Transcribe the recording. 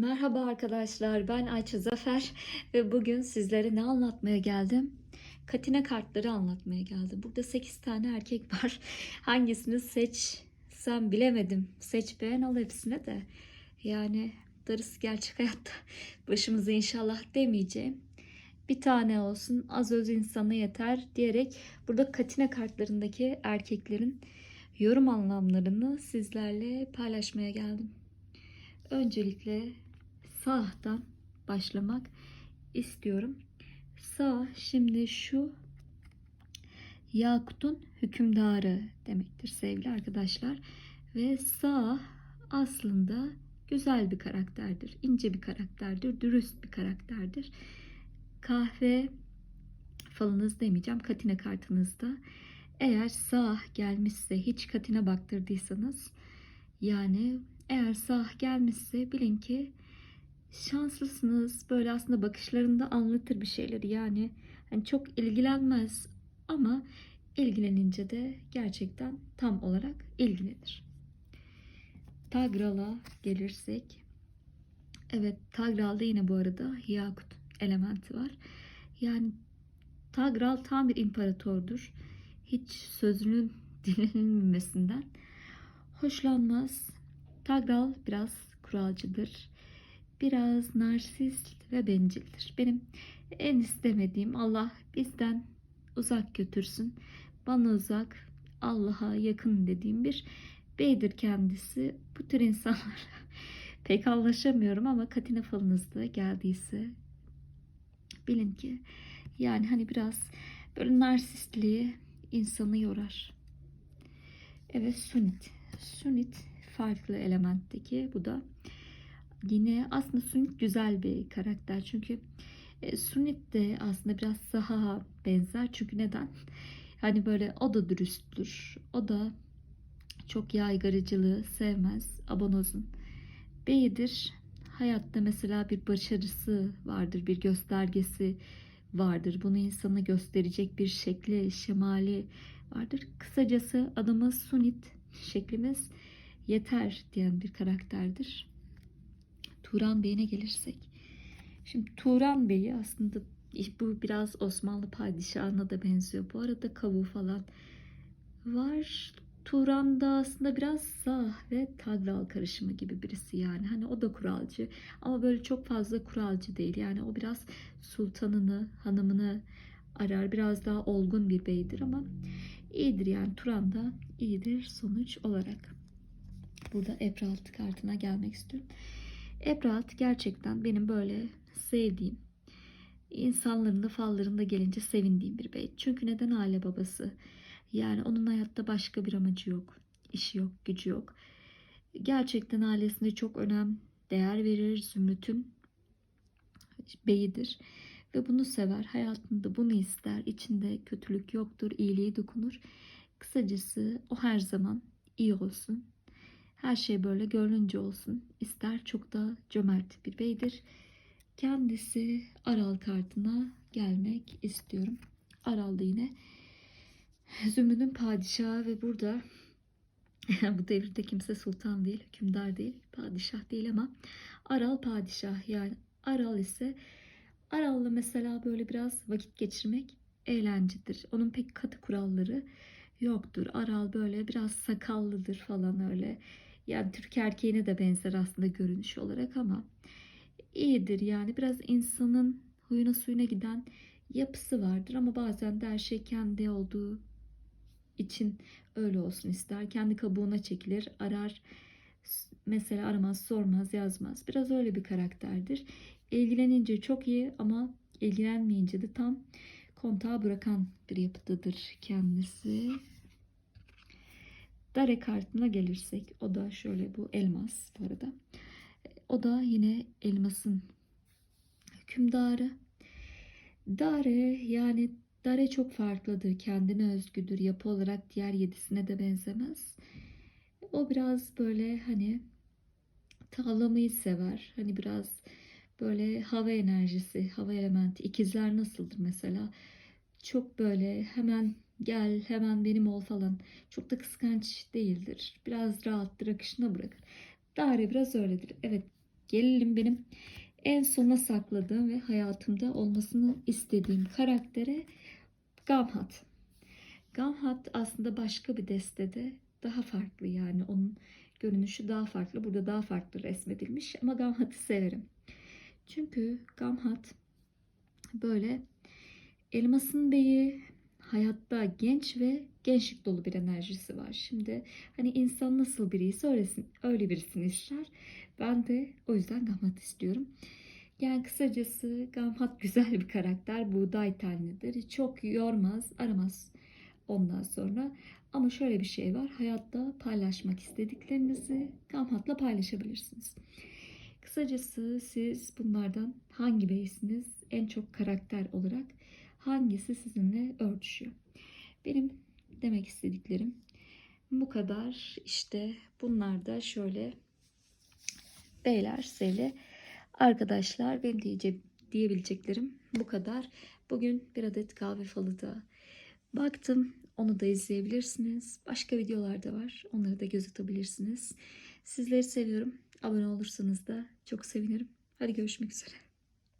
Merhaba arkadaşlar, ben Ayça Zafer ve bugün sizlere ne anlatmaya geldim? Katine kartları anlatmaya geldim. Burada 8 tane erkek var. Hangisini seçsem bilemedim. Seç beğen al hepsine de. Yani darısı gerçek hayatta başımıza inşallah demeyeceğim. Bir tane olsun az öz insana yeter diyerek burada katine kartlarındaki erkeklerin yorum anlamlarını sizlerle paylaşmaya geldim. Öncelikle sağdan başlamak istiyorum. Sağ şimdi şu Yakut'un hükümdarı demektir sevgili arkadaşlar. Ve sağ aslında güzel bir karakterdir. ince bir karakterdir. Dürüst bir karakterdir. Kahve falınız demeyeceğim. Katine kartınızda. Eğer sağ gelmişse hiç katine baktırdıysanız yani eğer sağ gelmişse bilin ki şanslısınız. Böyle aslında bakışlarında anlatır bir şeyleri. Yani hani çok ilgilenmez ama ilgilenince de gerçekten tam olarak ilgilenir. Tagral'a gelirsek evet Tagral'da yine bu arada Yakut elementi var. Yani Tagral tam bir imparatordur. Hiç sözünün dinlenilmemesinden hoşlanmaz. Tagral biraz kuralcıdır. Biraz narsist ve bencildir. Benim en istemediğim Allah bizden uzak götürsün. Bana uzak, Allah'a yakın dediğim bir beydir kendisi. Bu tür insanlarla pek anlaşamıyorum ama katine falınızda geldiyse bilin ki yani hani biraz böyle narsistliği insanı yorar. Evet sunit. Sunit farklı elementteki bu da yine aslında Sunit güzel bir karakter. Çünkü e, Sunit de aslında biraz Sahaha benzer. Çünkü neden? Hani böyle o da dürüsttür. O da çok yaygarıcılığı sevmez. Abonozun beyidir. Hayatta mesela bir başarısı vardır bir göstergesi vardır. Bunu insana gösterecek bir şekli şemali vardır. Kısacası adımız Sunit şeklimiz yeter diyen bir karakterdir. Turan Bey'ine gelirsek. Şimdi Turan Bey'i aslında bu biraz Osmanlı padişahına da benziyor. Bu arada kavuğu falan var. Turan da aslında biraz sağ ve tagral karışımı gibi birisi yani. Hani o da kuralcı ama böyle çok fazla kuralcı değil. Yani o biraz sultanını, hanımını arar. Biraz daha olgun bir beydir ama iyidir yani Turan da iyidir sonuç olarak burada Ebralt kartına gelmek istiyorum. Ebralt gerçekten benim böyle sevdiğim, insanların da fallarında gelince sevindiğim bir bey. Çünkü neden aile babası? Yani onun hayatta başka bir amacı yok. işi yok, gücü yok. Gerçekten ailesine çok önem, değer verir. Zümrüt'ün beyidir. Ve bunu sever. Hayatında bunu ister. İçinde kötülük yoktur. iyiliği dokunur. Kısacası o her zaman iyi olsun. Her şey böyle gönlünce olsun. İster çok da cömert bir beydir. Kendisi Aral kartına gelmek istiyorum. Aral'da yine Zümrüt'ün padişahı ve burada bu devirde kimse sultan değil, hükümdar değil, padişah değil ama Aral padişah yani Aral ise Aral'la mesela böyle biraz vakit geçirmek eğlencedir. Onun pek katı kuralları yoktur. Aral böyle biraz sakallıdır falan öyle. Yani Türk erkeğine de benzer aslında görünüş olarak ama iyidir yani biraz insanın huyuna suyuna giden yapısı vardır ama bazen de her şey kendi olduğu için öyle olsun ister. Kendi kabuğuna çekilir, arar. Mesela aramaz, sormaz, yazmaz. Biraz öyle bir karakterdir. İlgilenince çok iyi ama ilgilenmeyince de tam kontağı bırakan bir yapıdadır kendisi. Dare kartına gelirsek o da şöyle bu elmas bu arada. O da yine elmasın hükümdarı. Dare yani Dare çok farklıdır. Kendine özgüdür. Yapı olarak diğer yedisine de benzemez. O biraz böyle hani tağlamayı sever. Hani biraz böyle hava enerjisi, hava elementi. İkizler nasıldır mesela? Çok böyle hemen gel hemen benim ol falan. Çok da kıskanç değildir. Biraz rahattır, akışına bırakır. Dare biraz öyledir. Evet Gelelim benim en sona sakladığım ve hayatımda olmasını istediğim karaktere Gamhat. Gamhat aslında başka bir destede daha farklı yani onun görünüşü daha farklı. Burada daha farklı resmedilmiş ama Gamhat'ı severim. Çünkü Gamhat böyle elmasın beyi hayatta genç ve gençlik dolu bir enerjisi var. Şimdi hani insan nasıl biriyse öylesin, öyle birisini ister. Ben de o yüzden Gamhat istiyorum. Yani kısacası Gamhat güzel bir karakter. Buğday tenlidir. Çok yormaz, aramaz ondan sonra. Ama şöyle bir şey var. Hayatta paylaşmak istediklerinizi Gamhat'la paylaşabilirsiniz. Kısacası siz bunlardan hangi beysiniz? En çok karakter olarak hangisi sizinle örtüşüyor? Benim demek istediklerim bu kadar. İşte bunlar da şöyle beyler, seli arkadaşlar benim diyece diyebileceklerim bu kadar. Bugün bir adet kahve falı da baktım. Onu da izleyebilirsiniz. Başka videolar da var. Onları da göz atabilirsiniz. Sizleri seviyorum. Abone olursanız da çok sevinirim. Hadi görüşmek üzere.